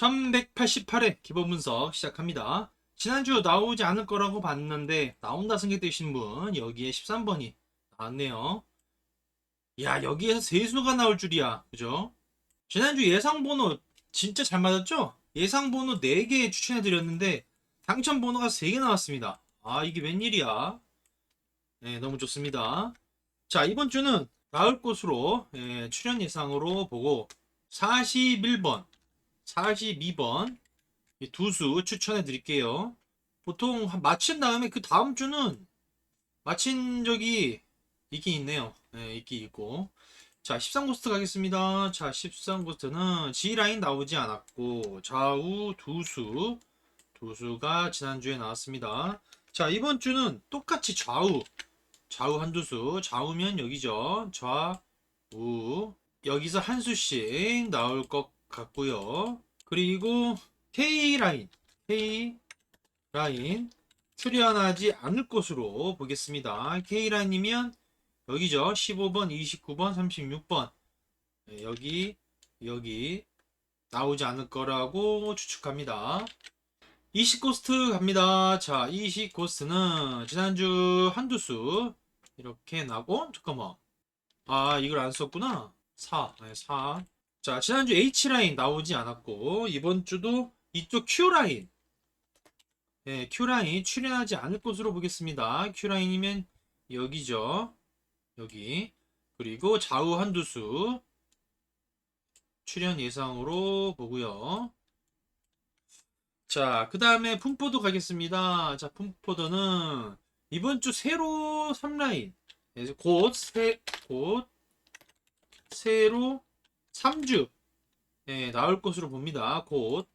1188회 기본 분석 시작합니다. 지난주 나오지 않을 거라고 봤는데 나온다 생각되신 분 여기에 13번이 나왔네요. 야 여기에서 세수가 나올 줄이야. 그죠? 지난주 예상 번호 진짜 잘 맞았죠? 예상 번호 4개 추천해 드렸는데 당첨 번호가 3개 나왔습니다. 아 이게 웬일이야? 네 너무 좋습니다. 자 이번 주는 나올 곳으로 예, 출연 예상으로 보고 41번 42번 두 수 추천해 드릴게요. 보통 한- 마친 다음에 그 다음 주는 마친 적이 있긴 있네요. 네, 있긴 있고. 자, 13고스트 가겠습니다. 자, 13고스트는 G라인 나오지 않았고, 좌우 두 수, 두 수가 지난주에 나왔습니다. 자, 이번 주는 똑같이 좌우, 좌우 한두 수, 좌우면 여기죠. 좌우. 여기서 한 수씩 나올 것 같고요. 그리고 K 라인, K 라인 출연하지 않을 것으로 보겠습니다. K 라인이면 여기죠. 15번, 29번, 36번. 네, 여기, 여기 나오지 않을 거라고 추측합니다. 20고스트 갑니다. 자, 20고스트는 지난주 한두 수 이렇게 나고 잠깐만. 아, 이걸 안 썼구나. 4. 네, 4. 자, 지난주 H라인 나오지 않았고, 이번 주도 이쪽 Q라인. 예, Q라인 출연하지 않을 것으로 보겠습니다. Q라인이면 여기죠. 여기. 그리고 좌우 한두 수. 출연 예상으로 보고요. 자, 그 다음에 품포도 가겠습니다. 자, 품포도는 이번 주 새로 3라인. 예, 곧, 새, 곧, 새로 3주 예, 나올 것으로 봅니다. 곧.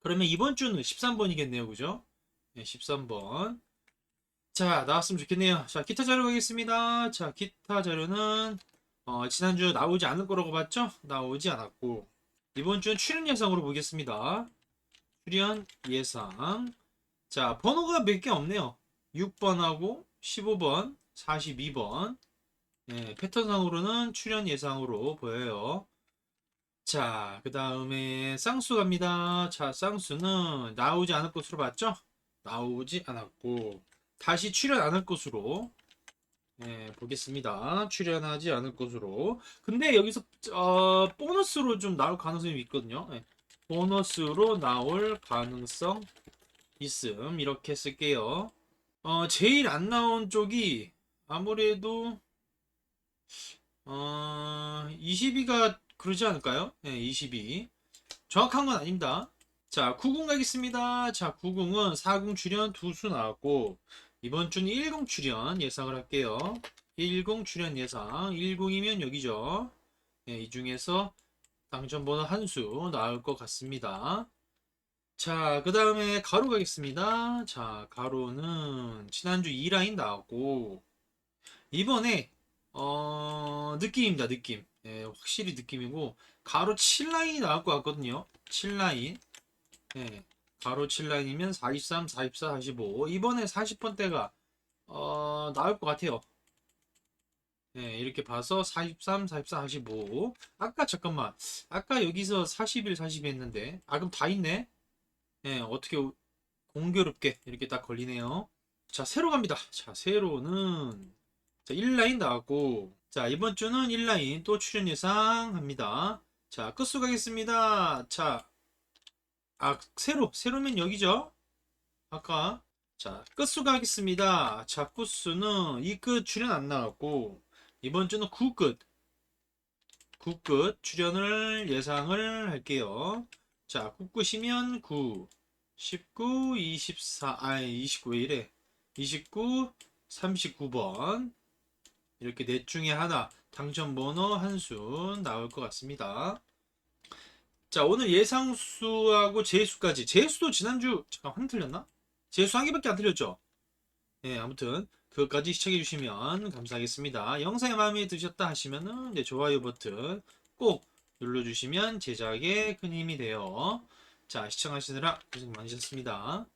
그러면 이번 주는 13번이겠네요. 그죠? 예, 13번. 자, 나왔으면 좋겠네요. 자, 기타 자료 가겠습니다. 자, 기타 자료는 어, 지난주 나오지 않을 거라고 봤죠? 나오지 않았고. 이번 주는 출연 예상으로 보겠습니다. 출연 예상. 자, 번호가 몇 개 없네요. 6번하고 15번, 42번. 예, 패턴상으로는 출연 예상으로 보여요. 자, 그 다음에 쌍수 갑니다. 자, 쌍수는 나오지 않을 것으로 봤죠? 나오지 않았고, 다시 출연 않을 것으로, 예, 보겠습니다. 출연하지 않을 것으로. 근데 여기서, 어, 보너스로 좀 나올 가능성이 있거든요. 예, 보너스로 나올 가능성 있음. 이렇게 쓸게요. 어, 제일 안 나온 쪽이 아무래도 어, 22가 그러지 않을까요? 네, 22. 정확한 건 아닙니다. 자, 90 가겠습니다. 자, 90은 40 출연 두 수 나왔고, 이번 주는 10 출연 예상을 할게요. 10 출연 예상. 10이면 여기죠. 네, 이 중에서 당첨번호 한 수 나올 것 같습니다. 자, 그 다음에 가로 가겠습니다. 자, 가로는 지난주 2라인 나왔고, 이번에 어, 느낌입니다, 느낌. 예, 확실히 느낌이고, 가로 7라인이 나올 것 같거든요. 7라인. 예, 가로 7라인이면 43, 44, 45. 이번에 40번대가, 어, 나올 것 같아요. 예, 이렇게 봐서 43, 44, 45. 아까, 잠깐만. 아까 여기서 41, 42 했는데. 아, 그럼 다 있네? 예, 어떻게 공교롭게 이렇게 딱 걸리네요. 자, 세로 갑니다. 자, 세로는, 자, 1라인 나왔고, 자, 이번 주는 1라인 또 출연 예상합니다. 자, 끝수 가겠습니다. 자, 아, 세로, 세로면 여기죠? 아까. 자, 끝수 가겠습니다. 자, 끝수는 이 끝 출연 안 나왔고, 이번 주는 9끝. 9끝 출연을 예상을 할게요. 자, 9끝이면 9, 19, 24, 아니, 29왜 이래? 29, 39번. 이렇게 넷 중에 하나 당첨 번호 한 수 나올 것 같습니다. 자, 오늘 예상수하고 제수까지. 제수도 지난주 잠깐 한 틀렸나? 제수 한 개밖에 안 틀렸죠? 네, 아무튼 그것까지 시청해 주시면 감사하겠습니다. 영상이 마음에 드셨다 하시면은 네, 좋아요 버튼 꼭 눌러주시면 제작에 큰 힘이 돼요. 자, 시청하시느라 고생 많으셨습니다.